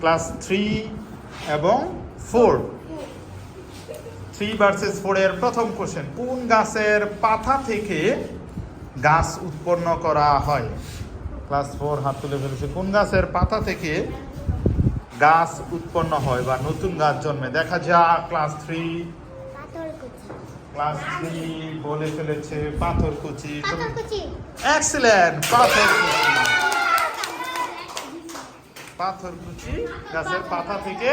Class three এবং four. Three versus ফোরের প্রথম কোশ্চেন কোন গাছের পাতা থেকে গাছ উৎপন্ন করা হয়? ক্লাস ফোর হাত তুলে ফেলেছে। কোন গাছের পাতা থেকে গাছ উৎপন্ন হয় বা নতুন গাছ জন্মে? দেখা যাক ক্লাস থ্রি। ক্লাস থ্রি বলে ফেলেছে পাথরকুচি। পাথরকুচি। এক্সিলেন্ট পাথরকুচি। পাথরকুচি গাছের পাতা থেকে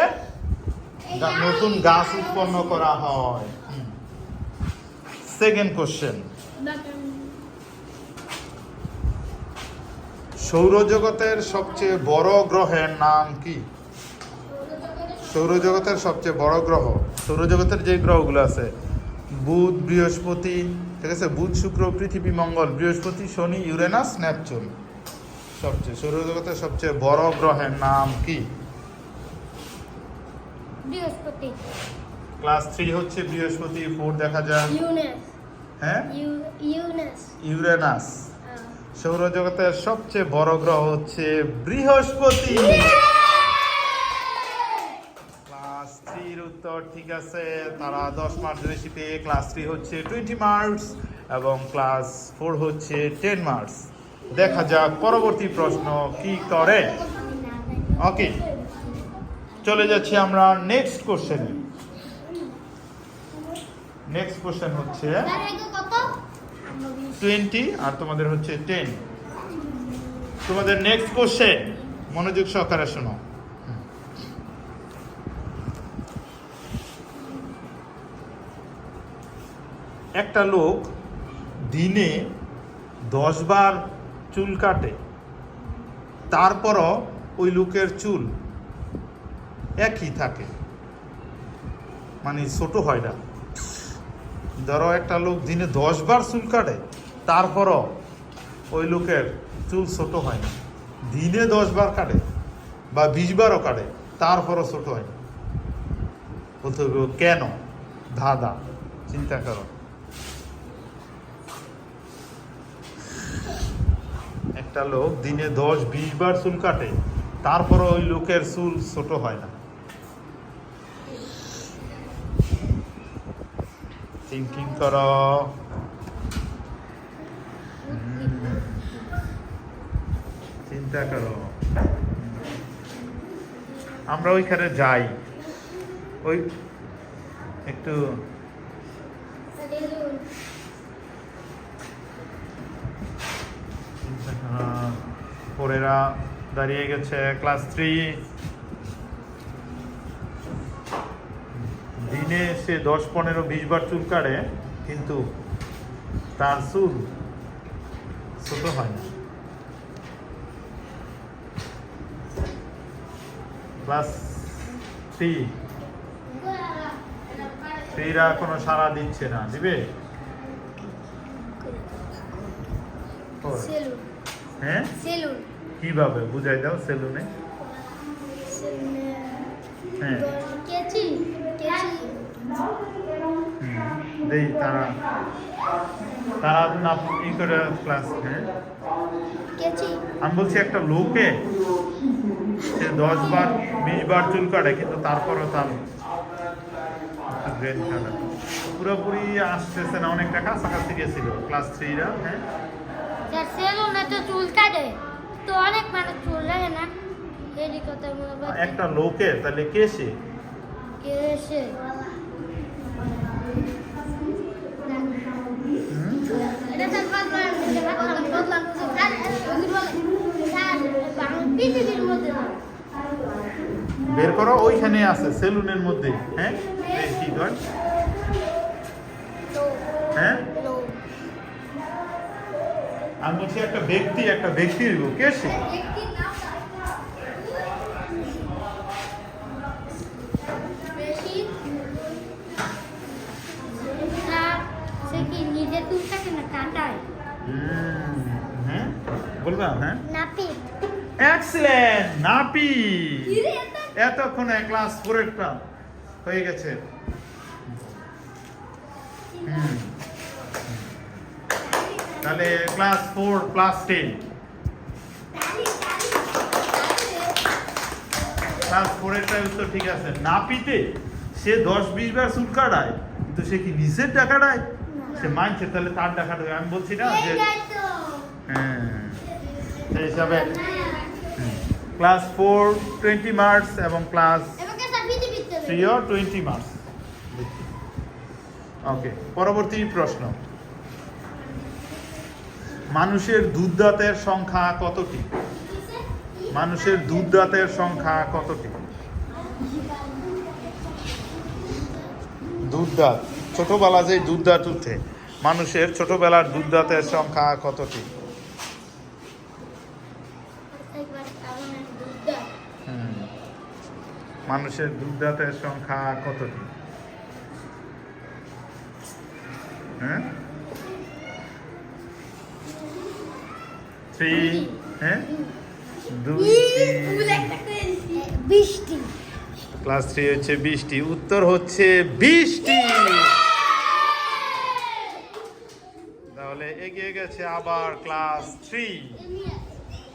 নতুন গাছ উৎপন্ন করা হয়। সেকেন্ড কোশ্চেন সৌরজগতের সবচেয়ে বড় গ্রহের নাম কি? সৌরজগতের সবচেয়ে বড় গ্রহ। সৌরজগতের যে গ্রহগুলো আছে, বুধ, বৃহস্পতি, ঠিক আছে? বুধ, শুক্র, পৃথিবী, মঙ্গল, বৃহস্পতি, শনি, ইউরেনাস, নেপচুন। সবচেয়ে সৌরজগতের সবচেয়ে বড় গ্রহের নাম কি? বৃহস্পতি। ক্লাস থ্রি হচ্ছে বৃহস্পতি ফোর দেখা যায় ইউনেস। হ্যাঁ? You- Uranus. আহ, সৌরজগতের সবচেয়ে বড় গ্রহ হচ্ছে বৃহস্পতি। ক্লাস থ্রির উত্তর ঠিক আছে তারা দশ মার্কস বেশি পেয়ে ক্লাস থ্রি হচ্ছে টোয়েন্টি মার্কস এবং ক্লাস ফোর হচ্ছে টেন মার্কস দেখা যাক পরবর্তী প্রশ্ন কি করে? ওকে চলে যাচ্ছি আমরা নেক্সট কোশ্চেনে নেক্সট কোশ্চেন হচ্ছে টোয়েন্টি আর তোমাদের হচ্ছে টেন তোমাদের নেক্সট কোশ্চেন মনোযোগ সহকারে শোনো। একটা লোক দিনে দশ বার চুল কাটে। তারপরও ওই লোকের চুল একই থাকে। মানে ছোট হয় না। ধরো একটা লোক দিনে দশ বার চুল কাটে, তারপরও ওই লোকের চুল ছোট হয় না। দিনে দশ বার কাটে বা বিশ বারও কাটে, তারপরও ছোট হয় না। বলতে কেন? ধাঁধা। চিন্তা করো। একটা লোক দিনে দশ, বিশ বার চুল কাটে, তারপরও ওই লোকের চুল ছোট হয় না। থিঙ্কিং করো। চিন্তা করো। আমরা ওইখানে যাই। ওই একটু বেলুন চিন্তা করো পরেরা দাঁড়িয়ে গেছে ক্লাস থ্রি দিনে সে দশ পনেরো বিশ বার চুল কাটে কিন্তু তার চুল ছোট হয় না। ক্লাস থ্রি থ্রিরা কোনো সাড়া দিচ্ছে না দিবে? হ্যাঁ? কীভাবে? বুঝাই দাও সেলুনে। হ্যাঁ। দেই, তারা। তারা না, ই করে ক্লাস হ্যাঁ। আমি বলছি একটা লোকে, সে দশ বার, বিশ বার চুল কাটে, কিন্তু তারপরও তার ব্রেন কাটে পুরোপুরি আসতেছে না, অনেকটা কাছাকাছি গেছিল ক্লাস থ্রিরা হ্যাঁ। চুল কাটে। তো অনেক মানুষ চুল লাগে না। এরই কথা মনে হয় একটা লোকে তাহলে কে সে? কে না। বের করো ওইখানে আছে সেলুনের মধ্যে। হ্যাঁ? কি হ্যাঁ? আমি বলছি একটা ব্যক্তি একটা কে সে ব্যক্তির সে কি হুম, হ্যাঁ। হ্যাঁ? নাপিত। নাপি এতক্ষণে ক্লাস ফোরেরটা হয়ে গেছে। হুম। তাহলে class four class ten class ফোরেরটাই উত্তর ঠিক আছে। নাপিতে সে দশ বিশ বার চুল কাটায়, কিন্তু সে কি নিচের ডাকাটায় সে মানছে, তাহলে তার টাকা ডাকাটা আমি বলছি না যে হ্যাঁ। সেই হিসাবে ক্লাস ফোর টোয়েন্টি মার্কস এবং ক্লাস থ্রিও টোয়েন্টি মার্কস ওকে পরবর্তী প্রশ্ন। মানুষের দুধ দাঁতের সংখ্যা কতটি? মানুষের দুধ দাঁতের সংখ্যা কতটি? দুধ দাঁত ছোটবেলা যে দুধ দাঁত উঠে, মানুষের ছোটবেলার দুধ দাঁতের সংখ্যা কতটি। মানুষের দুধ দাঁতের সংখ্যা কতটি? হ্যাঁ থ্রি হ্যাঁ? বৃষ্টি। ক্লাস থ্রি হচ্ছে বিশটি উত্তর হচ্ছে বিশটি তাহলে এগিয়ে গেছে আবার ক্লাস থ্রি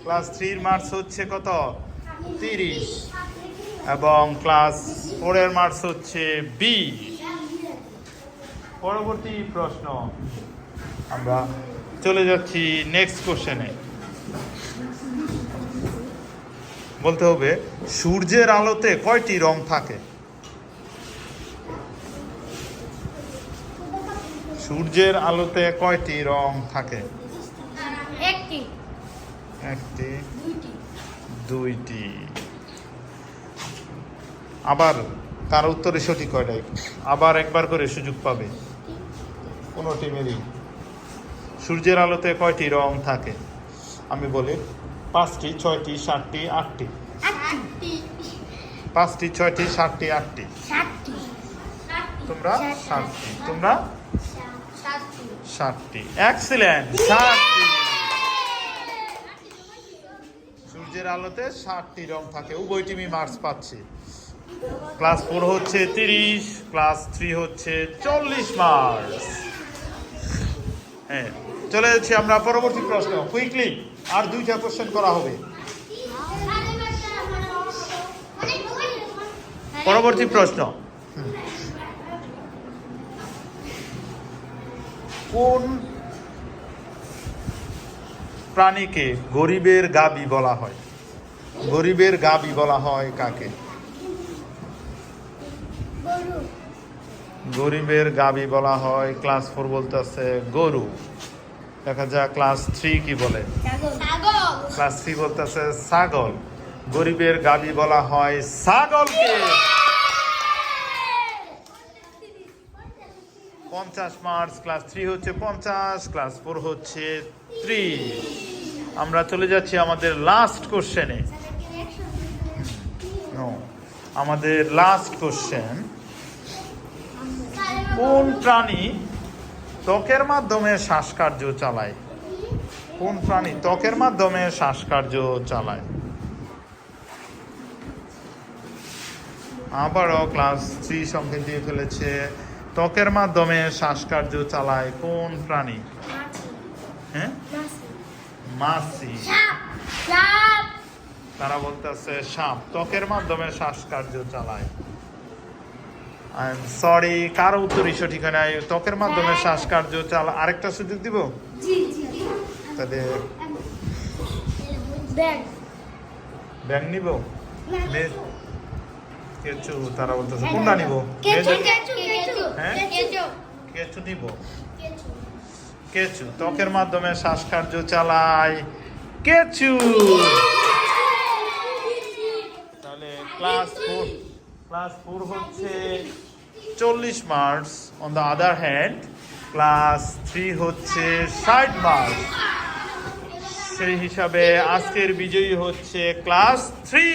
ক্লাস থ্রির মার্কস হচ্ছে কত? তিরিশ। এবং ক্লাস ফোরের মার্কস হচ্ছে বি পরবর্তী প্রশ্ন। আমরা চলে যাচ্ছি নেক্সট কোশ্চেনে বলতে হবে সূর্যের আলোতে কয়টি রং থাকে? সূর্যের আলোতে কয়টি রং থাকে? একটি। দুইটি। আবার তার উত্তরে সঠিক কয়টাই আবার একবার করে সুযোগ পাবে। কোনো টিমেরই সূর্যের আলোতে কয়টি রং থাকে? আমি বলি পাঁচটি ছয়টি সাতটি আটটি। পাঁচটি ছয়টি সাতটি আটটি। তোমরা সাতটি। তোমরা সাতটি। সাতটি। এক্সিলেন্ট সাতটি। সূর্যের আলোতে ষাটটি রং থাকে। উভয় টিমই মার্কস পাচ্ছে। ক্লাস ফোর হচ্ছে তিরিশ ক্লাস থ্রি হচ্ছে চল্লিশ মার্কস হ্যাঁ চলে যাচ্ছি আমরা পরবর্তী প্রশ্ন। কুইকলি আর দুইটা কোশ্চেন করা হবে। পরবর্তী প্রশ্ন। কোন প্রাণীকে গরিবের গাবি বলা হয়? গরিবের গাবি বলা হয় কাকে? গরিবের গাবি বলা হয় ক্লাস ফোর বলতেছে গরু। দেখা যাক ক্লাস থ্রি কি বলে? ক্লাস থ্রি বলতেছে ছাগল। গরিবের গাবি বলা হয় ছাগলকে। পঞ্চাশ মার্চ ক্লাস থ্রি হচ্ছে পঞ্চাশ ক্লাস ফোর হচ্ছে ত্রিশ। আমরা চলে যাচ্ছি আমাদের লাস্ট কোশ্চেনে আমাদের লাস্ট কোশ্চেন কোন প্রাণী ত্বকের মাধ্যমে শ্বাসকার্য চালায়। কোন প্রাণী ত্বকের মাধ্যমে শ্বাসকার্য চালায়? আবারও ক্লাস থ্রি সংখ্যা দিয়ে ফেলেছে। ত্বকের মাধ্যমে শ্বাসকার্য চালায় কোন প্রাণী? হ্যাঁ? মাছি। সাপ। তারা বলতেছে সাপ। ত্বকের মাধ্যমে শ্বাসকার্য চালায়। আই এম সরি কারও উত্তরই সঠিক হয় নাই ত্বকের মাধ্যমে শ্বাসকার্য চালা আরেকটা সুযোগ দিব? তাহলে ব্যাগ। নিব? কেঁচু। তারা বলতেছে কোনটা নিব? কেঁচু কেঁচু কেঁচু। হ্যাঁ? কেঁচু। কেঁচু নিব। কেঁচু। ত্বকের মাধ্যমে শ্বাসকার্য চালায় কেঁচু। তাহলে ক্লাস ফোর ক্লাস ফোর হচ্ছে চল্লিশ marks on the other hand class three হচ্ছে ষাট মার্কস সেই হিসাবে আজকের বিজয়ী হচ্ছে ক্লাস থ্রি